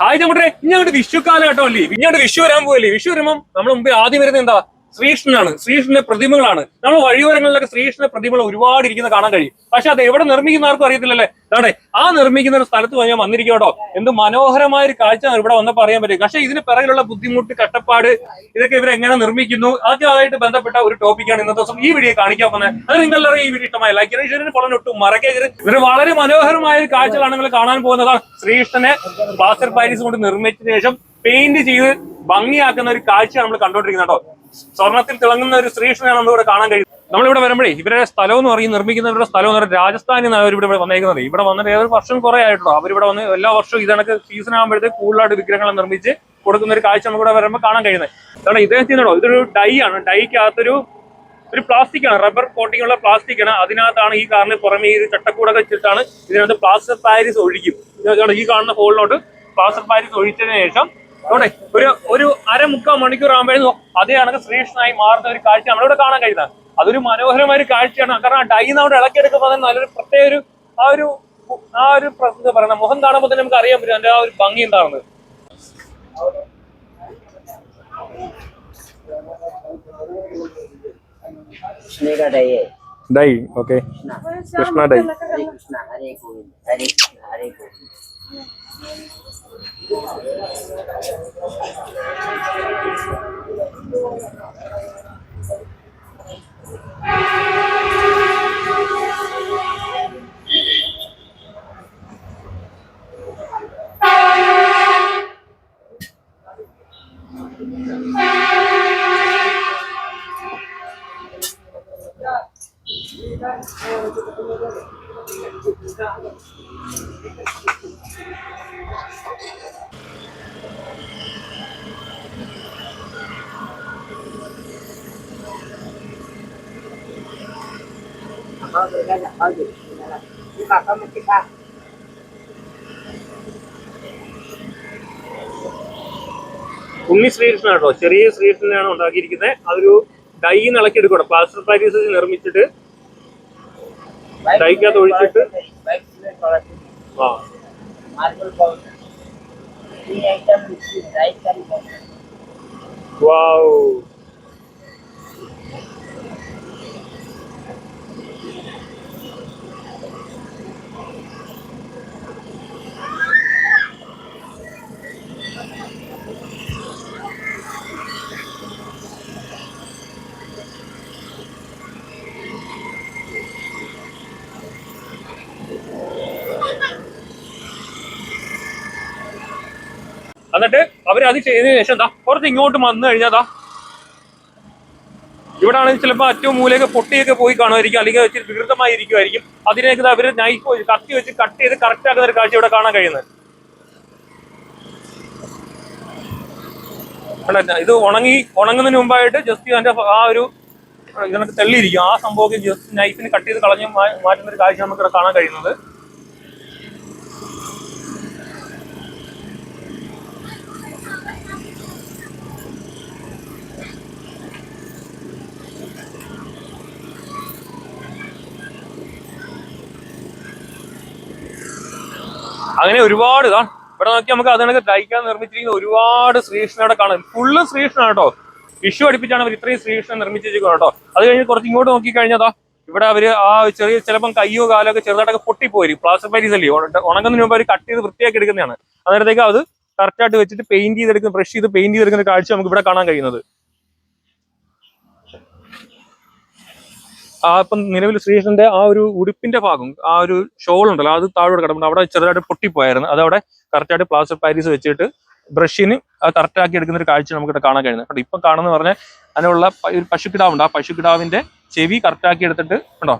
Hi നമ്മുടെ ഇനി അങ്ങോട്ട് വിഷു കാലഘട്ടം അല്ലേ ഇനി അങ്ങോട്ട് വിഷു വരാൻ പോവല്ലേ? വിഷു വരുമ്പം നമ്മൾ മുമ്പ് ആദ്യം വരുന്നത് എന്താ? ശ്രീകൃഷ്ണനാണ്. ശ്രീകൃഷ്ണന്റെ പ്രതിമകളാണ്. നമ്മൾ വഴിയോരങ്ങളിലൊക്കെ ശ്രീകൃഷ്ണന്റെ പ്രതിമകൾ ഒരുപാട് ഇരിക്കുന്ന കാണാൻ കഴിയും. പക്ഷെ അത് എവിടെ നിർമ്മിക്കുന്ന ആർക്കും അറിയത്തില്ലല്ലേ? അതെ ആ നിർമ്മിക്കുന്ന ഒരു സ്ഥലത്ത് ഞാൻ വന്നിരിക്കും കേട്ടോ എന്ത് മനോഹരമായ ഒരു കാഴ്ച ഇവിടെ വന്നപ്പോൾ അറിയാൻ പറ്റും. പക്ഷെ ഇതിന് പിറകിലുള്ള ബുദ്ധിമുട്ട് കഷ്ടപ്പാട് ഇതൊക്കെ ഇവർ എങ്ങനെ നിർമ്മിക്കുന്നു? ആദ്യമായിട്ട് ബന്ധപ്പെട്ട ഒരു ടോപ്പിക്കാണ് ഇന്നത്തെ ദിവസം ഈ വീഡിയോ കാണിക്കാൻ പോകുന്നത്. അത് നിങ്ങളുടെ ഈ വീഡിയോ ഇഷ്ടമായ ലൈക്ക് ഈശ്വരന് പുറം ഒട്ടും മറക്കരുത്. ഇവർ വളരെ മനോഹരമായ ഒരു കാഴ്ചകളാണ് നിങ്ങൾ കാണാൻ പോകുന്നതാണ്. ശ്രീകൃഷ്ണനെ പ്ലാസ്റ്റർ പാരീസ് കൊണ്ട് നിർമ്മിച്ച ശേഷം പെയിന്റ് ചെയ്ത് ഭംഗിയാക്കുന്ന ഒരു കാഴ്ച നമ്മൾ കണ്ടോണ്ടിരിക്കുന്നത് കേട്ടോ. സ്വർണത്തിൽ തിളങ്ങുന്ന ഒരു ശ്രീകൃഷ്ണനാണ് നമ്മളിവിടെ കാണാൻ കഴിയും നമ്മളിവിടെ വരുമ്പോഴേ ഇവരുടെ സ്ഥലം എന്ന് പറയും നിർമ്മിക്കുന്നവരുടെ സ്ഥലം എന്ന് പറയുന്നത് രാജസ്ഥാനിൽ നിന്നാണ് അവർ ഇവിടെ വന്നേക്കുന്നത്. ഇവിടെ വന്നിട്ട് ഏതൊരു വർഷം കുറെ ആയിട്ടുള്ളൂ. അവരിവിടെ വന്ന് എല്ലാ വർഷവും ഇതണക്ക് സീസൺ ആകുമ്പോഴത്തേക്ക് കൂടുതലായിട്ട് വിഗ്രഹങ്ങൾ നിർമ്മിച്ച് കൊടുക്കുന്ന ഒരു കാഴ്ച നമുക്ക് ഇവിടെ വരുമ്പോൾ കാണാൻ കഴിയുന്നത്. കാരണം ഇദ്ദേഹം ചെയ്യുന്നുണ്ടോ ഇതൊരു ഡൈ ആണ്. ഡൈക്കകത്തൊരു ഒരു പ്ലാസ്റ്റിക് ആണ്. റബ്ബർ കോട്ടിംഗ് ഉള്ള പ്ലാസ്റ്റിക് ആണ്. അതിനകത്താണ് ഈ കാറിന് പുറമെ ഈ ചട്ടക്കൂടൊക്കെ വെച്ചിട്ടാണ് ഇതിനകത്ത് പ്ലാസ്റ്റർ പാരീസ് ഒഴിക്കും ഈ കാണുന്ന ഹോളിലോട്ട് പ്ലാസ്റ്റർ പാരീസ് ഒഴിച്ചതിന് ശേഷം അതുകൊണ്ട് ഒരു ഒരു അരമുക്കാൽ മണിക്കൂർ ആകുമ്പോഴും അതേ കണക്ക് ശ്രീകൃഷ്ണനായി മാറുന്ന ഒരു കാഴ്ച നമ്മളിവിടെ കാണാൻ കഴിയുന്നത്. അതൊരു മനോഹരമായ ഒരു കാഴ്ചയാണ്. കാരണം ആ ഡൈന്ന് അവിടെ ഇളക്കിയെടുക്കുമ്പോൾ തന്നെ നല്ലൊരു പ്രത്യേക ഒരു ആ ഒരു ആ ഒരു പ്രശ്നം പറയുക മുഖം കാണുമ്പോൾ തന്നെ നമുക്ക് അറിയാൻ പറ്റും അതിന്റെ ആ ഒരു ഭംഗി എന്താണെന്ന്. സ്നേഹ Dai, oke. Okay. Krishna Dai. Hodi ഉണ്ണി ശ്രീകൃഷ്ണൻ കേട്ടോ ചെറിയ ശ്രീകൃഷ്ണനാണ് ഉണ്ടാക്കിയിരിക്കുന്നത്. അതൊരു ഡൈ നിളക്കിയെടുക്കണം പ്ലാസ്റ്റർ പാരീസ് നിർമ്മിച്ചിട്ട് ഡൈക്കകത്ത് ഒഴിച്ചിട്ട്. ആ. വാവ് എന്നിട്ട് അവർ അത് ചെയ്തതിനു ശേഷം എന്താ കുറച്ച് ഇങ്ങോട്ട് വന്നു കഴിഞ്ഞാൽ ദാ ഇവിടെ ആണെങ്കിൽ ചിലപ്പോൾ അറ്റവും മൂലയൊക്കെ പൊട്ടിയൊക്കെ പോയി കാണുമായിരിക്കും അല്ലെങ്കിൽ വെച്ച് വികൃതമായിരിക്കുമായിരിക്കും. അതിനേക്ക് അവർ നൈഫ് കത്തി വെച്ച് കട്ട് ചെയ്ത് കറക്റ്റ് ആക്കുന്ന ഒരു കാഴ്ച ഇവിടെ കാണാൻ കഴിയുന്നത്? ഇത് ഉണങ്ങി ഉണങ്ങുന്നതിന് മുമ്പായിട്ട് ജസ്റ്റ് അതിന്റെ ആ ഒരു ഇതിനൊക്കെ തെള്ളിയിരിക്കും. ആ സംഭവമൊക്കെ ജസ്റ്റ് നൈഫിന് കട്ട് ചെയ്ത് കളഞ്ഞ് മാറ്റുന്ന ഒരു കാഴ്ച നമുക്ക് കാണാൻ കഴിയുന്നത്. അങ്ങനെ ഒരുപാട് ഇതാണ് ഇവിടെ നോക്കി നമുക്ക് അതിനൊക്കെ തയ്ക്കാൻ നിർമ്മിച്ചിരിക്കുന്ന ഒരുപാട് ശ്രീകൃഷ്ണയുടെ കാണാം. ഫുള്ള് ശ്രീകൃഷ്ണൻ കേട്ടോ. വിഷു അടുപ്പിച്ചാണ് അവർ ഇത്രയും ശ്രീകൃഷ്ണൻ നിർമ്മിച്ചിരിക്കുന്നത് കേട്ടോ. അത് കഴിഞ്ഞ് കുറച്ച് ഇങ്ങോട്ട് നോക്കി കഴിഞ്ഞതാ ഇവിടെ അവർ ആ ചെറിയ ചിലപ്പം കയ്യോ കാലോ ഒക്കെ ചെറുതായിട്ടൊക്കെ പൊട്ടിപ്പോയി. പ്ലാസ്റ്റർ പാരീസ് അല്ലേ? ഉണ- ഉണങ്ങുന്നതിന് മുമ്പ് അവർ കട്ട് ചെയ്ത് വൃത്തിയാക്കി എടുക്കുന്നതാണ്. അന്നേരത്തേക്ക് അത് കറക്റ്റ് ആയിട്ട് വെച്ചിട്ട് പെയിന്റ് ചെയ്തെടുക്കുന്ന ബ്രഷ് ചെയ്ത് പെയിന്റ് ചെയ്തെടുക്കുന്ന കാഴ്ച നമുക്ക് ഇവിടെ കാണാൻ കഴിയുന്നത്. ആ ഇപ്പം നിലവിൽ ശ്രീകൃഷ്ണന്റെ ആ ഒരു ഉടുപ്പിന്റെ ഭാഗം ആ ഒരു ഷോൾ ഉണ്ടല്ലോ അത് താഴോട്ട് കിടപ്പുണ്ട്. അവിടെ ചെറുതായിട്ട് പൊട്ടിപ്പോയായിരുന്നു. അതവിടെ കറക്റ്റായിട്ട് പ്ലാസ്റ്റർ പാരീസ് വെച്ചിട്ട് ബ്രഷിന് അത് കറക്റ്റ് ആക്കി എടുക്കുന്ന ഒരു കാഴ്ച നമുക്ക് ഇവിടെ കാണാൻ കഴിയുന്നത്. കണ്ടോ ഇപ്പം കാണുന്ന പറഞ്ഞാൽ അതിനുള്ള ഒരു പശുക്കിടാവുണ്ട്. ആ പശുക്കിടാവിന്റെ ചെവി കറക്റ്റാക്കി എടുത്തിട്ട് ഉണ്ടോ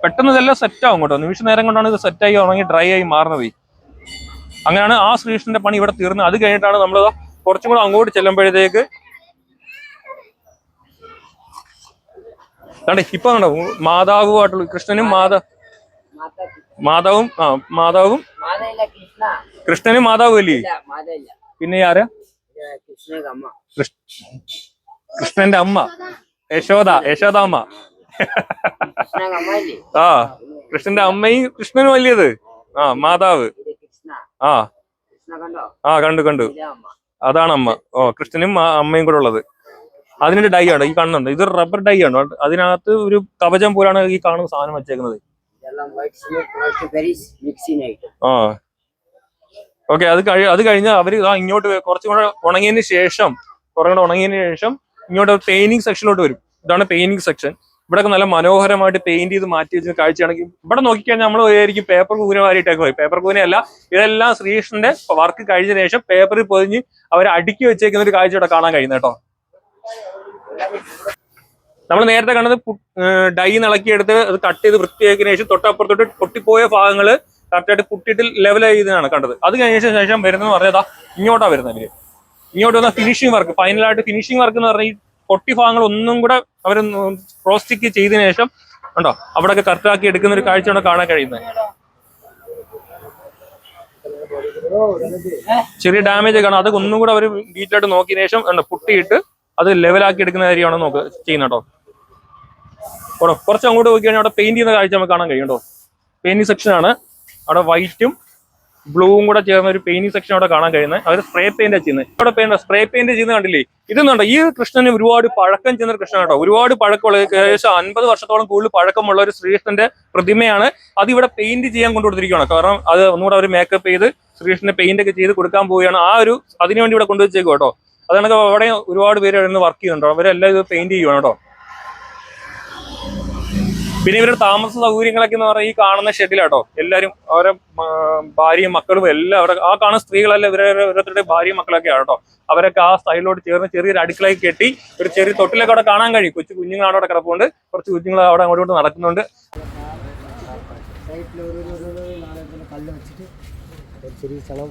പെട്ടെന്ന് ഇതെല്ലാം സെറ്റ് ആവും കേട്ടോ. നിമിഷ നേരം കൊണ്ടാണ് ഇത് സെറ്റ് ആയി ഉണങ്ങി ഡ്രൈ ആയി മാറുന്നത്. അങ്ങനെയാണ് ആ ശ്രീകൃഷ്ണന്റെ പണി ഇവിടെ തീർന്നത്. അത് കഴിഞ്ഞിട്ടാണ് നമ്മൾ കുറച്ചും കൂടെ അങ്ങോട്ട് ചെല്ലുമ്പോഴത്തേക്ക് അതാണ്ട് ഇപ്പൊ കണ്ടോ മാതാവുമായിട്ടുള്ള കൃഷ്ണനും മാതാ മാതാവും ആ മാതാവും കൃഷ്ണനും മാതാവും അല്ലേ? പിന്നെ ആരാ? കൃഷ്ണന്റെ അമ്മ. യശോദ യശോദ അമ്മ. ആ കൃഷ്ണന്റെ അമ്മയും കൃഷ്ണനും വലിയത് ആ മാതാവ്. ആ. ആ കണ്ടു കണ്ടു. അതാണ് അമ്മ. ഓ കൃഷ്ണനും അമ്മയും കൂടെ ഉള്ളത്. അതിന്റെ ഡൈ ആണ് ഈ കാണുന്നുണ്ട് ഇത് റബ്ബർ ഡൈ ആണ് അതിനകത്ത് ഒരു കവചം പോലാണ് ഈ കാണുന്ന സാധനം വെച്ചേക്കുന്നത്. ആ. ഓക്കെ അത് കഴി അത് കഴിഞ്ഞ അവർ ആ ഇങ്ങോട്ട് കുറച്ചും കൂടെ ഉണങ്ങിയതിന് ശേഷം കുറേ കൂടെ ഉണങ്ങിയതിന് ശേഷം ഇങ്ങോട്ട് പെയിന്റിങ് സെക്ഷനിലോട്ട് വരും. ഇതാണ് പെയിന്റിങ് സെക്ഷൻ ഇവിടെയൊക്കെ നല്ല മനോഹരമായിട്ട് പെയിന്റ് ചെയ്ത് മാറ്റി വെച്ച കാഴ്ചയാണെങ്കിൽ ഇവിടെ നോക്കിക്കഴിഞ്ഞാൽ നമ്മൾ വിചാരിക്കും പേപ്പർ കൂന വാരിയിട്ടൊക്കെ പോയി. പേപ്പർ കൂനയല്ല ഇതെല്ലാം ശ്രീകൃഷ്ണന്റെ വർക്ക് കഴിഞ്ഞ ശേഷം പേപ്പറിൽ പൊതിഞ്ഞ് അവർ അടുക്കി വെച്ചേക്കുന്ന ഒരു കാഴ്ച ഇവിടെ കാണാൻ കഴിയുന്നത് കേട്ടോ. നമ്മൾ നേരത്തെ കണ്ടത് ഡൈ നിളക്കിയെടുത്ത് അത് കട്ട് ചെയ്ത് വൃത്തിയാക്കിയതിനു ശേഷം തൊട്ടപ്പുറത്തോട്ട് പൊട്ടിപ്പോയ ഭാഗങ്ങൾ കറക്റ്റായിട്ട് പൊട്ടിയിട്ട് ലെവൽ ചെയ്തതാണ് കണ്ടത്. അത് കഴിഞ്ഞ ശേഷം വരുന്നത് പറഞ്ഞാൽ ഇങ്ങോട്ടാണ് വരുന്നത് ഇവർ. ഇങ്ങോട്ട് വന്ന ഫിനിഷിംഗ് വർക്ക് ഫൈനലായിട്ട് ഫിനിഷിംഗ് വർക്ക് എന്ന് പറഞ്ഞാൽ ഈ പൊട്ടി ഭാഗങ്ങൾ ഒന്നും കൂടെ അവർ പ്രോസ്റ്റിക്ക് ചെയ്തതിനു ശേഷം ഉണ്ടോ? അവിടെയൊക്കെ കറക്റ്റാക്കി എടുക്കുന്ന ഒരു കാഴ്ചയാണ് കാണാൻ കഴിയുന്നത്. ചെറിയ ഡാമേജ് കാണാം അതൊക്കെ ഒന്നും കൂടെ അവർ ഡീറ്റെയിലായിട്ട് നോക്കിയതിനു ശേഷം ഉണ്ടോ? പുട്ടിയിട്ട് അത് ലെവലാക്കി എടുക്കുന്ന കാര്യമാണ് നോക്ക് ചെയ്യുന്നത് കേട്ടോ കുറച്ച് അങ്ങോട്ട് നോക്കിയാൽ അവിടെ പെയിന്റ് ചെയ്യുന്ന കാഴ്ച നമുക്ക് കാണാൻ കഴിയും കേട്ടോ പെയിന്റിംഗ് സെക്ഷൻ ആണ്. അവിടെ വൈറ്റും ബ്ലൂവും കൂടെ ചേർന്ന ഒരു പെയിന്റിംഗ് സെക്ഷൻ അവിടെ കാണാൻ കഴിയുന്നത് അവർ സ്പ്രേ പെയിന്റ് ചെയ്യുന്നത് അവിടെ പെയിന്റ് സ്പ്രേ പെയിന്റ് ചെയ്യുന്ന കണ്ടില്ലേ? ഇതെന്നുണ്ടോ ഈ കൃഷ്ണന് ഒരുപാട് പഴക്കം ചെന്ന കൃഷ്ണൻ കേട്ടോ ഒരുപാട് പഴക്കമുള്ള ഏകദേശം അൻപത് വർഷത്തോളം കൂടുതൽ പഴക്കമുള്ള ഒരു ശ്രീകൃഷ്ണന്റെ പ്രതിമയാണ് അത് ഇവിടെ പെയിന്റ് ചെയ്യാൻ കൊണ്ടുകൊടുത്തിരിക്കുകയാണ് കാരണം അത് ഒന്നുകൂടെ അവർ മേക്കപ്പ് ചെയ്ത് ശ്രീകൃഷ്ണന്റെ പെയിന്റ് ഒക്കെ ചെയ്ത് കൊടുക്കാൻ പോവുകയാണ്. ആ ഒരു അതിനുവേണ്ടി ഇവിടെ കൊണ്ടുവച്ചേക്കും കേട്ടോ അതാണ് അവിടെ ഒരുപാട് പേര് ഇന്ന് വർക്ക് ചെയ്യുന്നുണ്ടോ. അവരെല്ലാം ഇത് പെയിന്റ് ചെയ്യുവാണ് കേട്ടോ. പിന്നെ ഇവരുടെ താമസ സൗകര്യങ്ങളൊക്കെ എന്ന് പറഞ്ഞാൽ ഈ കാണുന്ന ഷെഡിലാട്ടോ എല്ലാരും അവരെ ഭാര്യയും മക്കളും എല്ലാം അവിടെ ആ കാണുന്ന സ്ത്രീകളെല്ലാം ഇവരെ ഓരോരുത്തരുടെ ഭാര്യയും മക്കളൊക്കെ ആട്ടോ അവരൊക്കെ ആ സ്റ്റൈലോട് ചേർന്ന് ചെറിയൊരു അടുക്കളയിൽ കെട്ടി ഒരു ചെറിയ തൊട്ടിലൊക്കെ അവിടെ കാണാൻ കഴിയും. കൊച്ചു കുഞ്ഞുങ്ങൾ അവിടെ കിടപ്പുണ്ട്. കുറച്ച് കുഞ്ഞുങ്ങൾ അവിടെ അങ്ങോട്ട് നടക്കുന്നുണ്ട്. കല്ല് വെച്ചിട്ട് ചെറിയ സ്ഥലം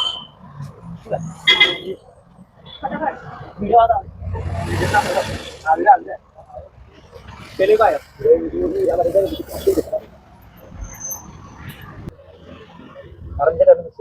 തെലുങ്കായോ അറിഞ്ഞിട്ട്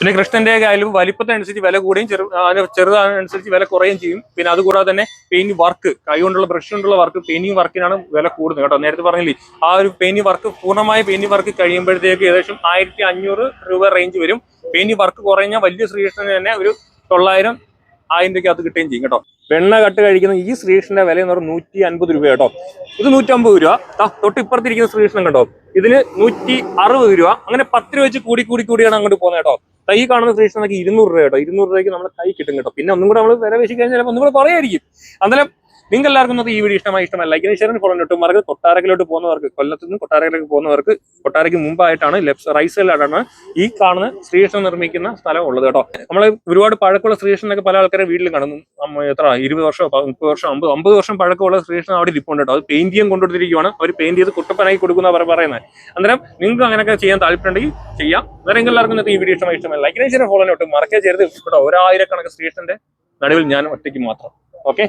പിന്നെ കൃഷ്ണന്റെ ആയാലും വലിപ്പത്തിനനുസരിച്ച് വില കൂടുകയും ചെറു ചെറുതനുസരിച്ച് വില കുറയുകയും ചെയ്യും. പിന്നെ അതുകൂടാതെ തന്നെ പെയിന്റ് വർക്ക് കൈ കൊണ്ടുള്ള ബ്രഷ് കൊണ്ടുള്ള വർക്ക് പെയിന്റിങ് വർക്കിനാണ് വില കൂടുന്നത് കേട്ടോ. നേരത്തെ പറഞ്ഞില്ലേ ആ ഒരു പെയിന്റിംഗ് വർക്ക് പൂർണമായ പെയിന്റിംഗ് വർക്ക് കഴിയുമ്പോഴത്തേക്ക് ഏകദേശം ആയിരത്തി അഞ്ഞൂറ് രൂപ റേഞ്ച് വരും. പെയിന്റിംഗ് വർക്ക് കുറഞ്ഞ വലിയ ശ്രീകൃഷ്ണന് തന്നെ ഒരു തൊള്ളായിരം ആയിരം രൂപയ്ക്ക് അത് കിട്ടുകയും ചെയ്യും കേട്ടോ. വെണ്ണ കട്ട് കഴിക്കുന്ന ഈ ശ്രീകൃഷ്ണന്റെ വില എന്ന് പറഞ്ഞാൽ നൂറ്റി അൻപത് രൂപ കേട്ടോ. ഇത് നൂറ്റമ്പത് രൂപ. തൊട്ടിപ്പുറത്തിരിക്കുന്ന ശ്രീകൃഷ്ണൻ കേട്ടോ ഇതിന് നൂറ്റി അറുപത് രൂപ. അങ്ങനെ പത്ത് രൂപ വെച്ച് കൂടി കൂടി കൂടിയാണ് അങ്ങോട്ട് പോകുന്നത് കേട്ടോ. തൈ കാണുന്ന ശ്രീകൃഷ്ണനൊക്കെ ഇരുന്നൂറ് രൂപ കേട്ടോ. ഇരുന്നൂറ് രൂപയ്ക്ക് നമ്മുടെ കൈ കിട്ടും കേട്ടോ. പിന്നെ ഒന്നും കൂടെ നമ്മൾ വില വെച്ച് കഴിഞ്ഞാൽ ഒന്നും കൂടെ കുറയായിരിക്കും അന്നേരം നിങ്ങൾക്ക് എല്ലാവർക്കും ഈ വീഡിയോ ഇഷ്ടമായി ഇഷ്ടമായി ലൈക്കിന് ഷെയറിന് ഫോളോ ഒട്ടുമാർക്ക് കൊട്ടാരക്കിലോട്ട് പോകുന്നവർക്ക് കൊല്ലത്ത് നിന്ന് കൊട്ടാരക്കിലേക്ക് പോകുന്നവർക്ക് കൊട്ടാരയ്ക്ക് മുമ്പായിട്ടാണ് ലെഫ്റ്റ് റൈറ്റ് സൈഡിലായിട്ടാണ് ഈ കാണുന്ന ശ്രീകൃഷ്ണൻ നിർമ്മിക്കുന്ന സ്ഥലം ഉള്ളത് കേട്ടോ. നമ്മൾ ഒരുപാട് പഴക്കമുള്ള ശ്രീകൃഷ്ണനൊക്കെ പല ആൾക്കാരെ വീട്ടിൽ കാണുന്നു. എത്ര ഇരുപത് വർഷം മുപ്പത് വർഷം അമ്പത് അമ്പത് വർഷം പഴക്കമുള്ള ശ്രീകൃഷ്ണൻ അവിടെ ഇരിപ്പുണ്ട് കേട്ടോ. അത് പെയിന്റ് ചെയ്യാൻ കൊണ്ടുകൊടുത്തിരിക്കുകയാണ് അവർ പെയിന്റ് ചെയ്ത് കുട്ടപ്പനായി കൊടുക്കുന്ന അവർ പറയുന്നത്. അന്നേരം നിങ്ങൾക്ക് അങ്ങനെയൊക്കെ ചെയ്യാൻ താല്പര്യമുണ്ടെങ്കിൽ ചെയ്യാം. വേറെ എല്ലാവർക്കും ഈ വീഡിയോ ഇഷ്ടമായി ഇഷ്ടമായി ലൈക്കിനെ ഷെയർ ഫോളോ ഒട്ടും മറക്കേ ചെയ്ത് കേട്ടോ. ഒരായിരക്കണക്ക് ശ്രീകൃഷ്ണന്റെ നടുവിൽ ഞാൻ ഒറ്റയ്ക്ക് മാത്രം. ഓക്കെ